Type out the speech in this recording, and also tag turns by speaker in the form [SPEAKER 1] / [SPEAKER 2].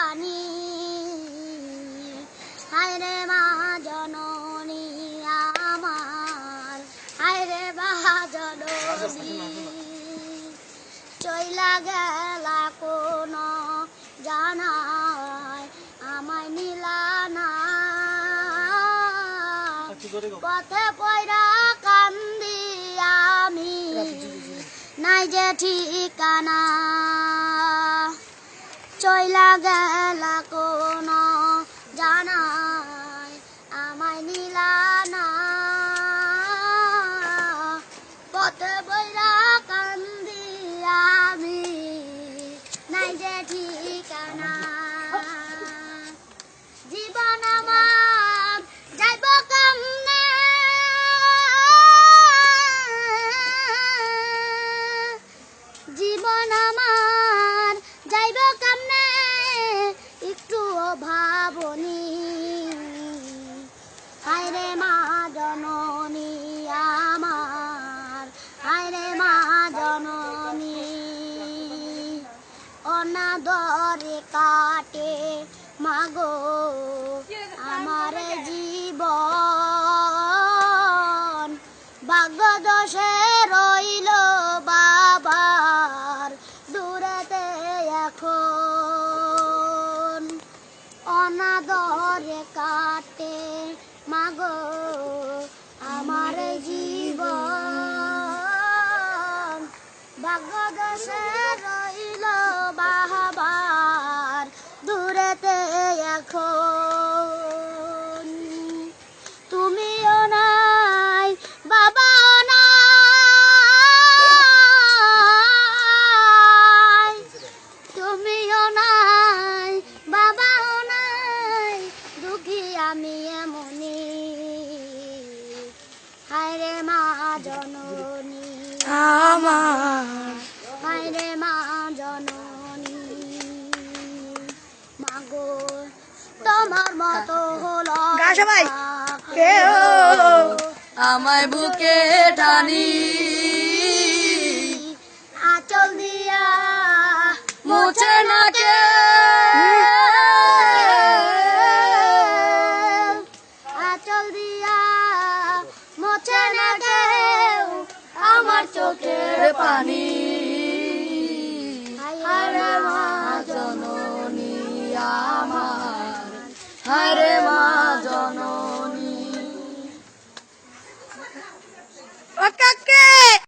[SPEAKER 1] পানি হায় রে মা জননী আমার হায় রে মা জননী। চইলা গেলা কোন জানায় আমায় নীলা না। পথে পয়রা কান্দি আমি নাই যে ঠিকানা। চইলা গেলা কোন জানাই, আমায় নিলা না। পথে বইরা কান্দি আমি, নাই যে ঠিকানা। জীবন আমার যাইব কামনে? জীবন আমার ভাবনি। হায়রে মা জননী আমার, হায়রে মা জননী। অনাদরে কাটে মাগো আমার জীবন। ভাগ্য দোষে রইল বাবার, দূরেতে এখন অনাদরে কাটে। মাগো আমার জীবন দোষে রইল বাহাবার। দূরেতে এখন জননী
[SPEAKER 2] আমার
[SPEAKER 1] হায়রে মা জননী মাগো তোমার মতো হলো
[SPEAKER 2] সবাই। কেউ
[SPEAKER 3] আমায় বুকে টানি।
[SPEAKER 1] আচল দিয়া
[SPEAKER 3] মুছে না কে
[SPEAKER 1] আচল দিয়া মোছে না আমার চোখের
[SPEAKER 3] পানি।
[SPEAKER 1] হরে মা জননী আমার। হরে মা জননী।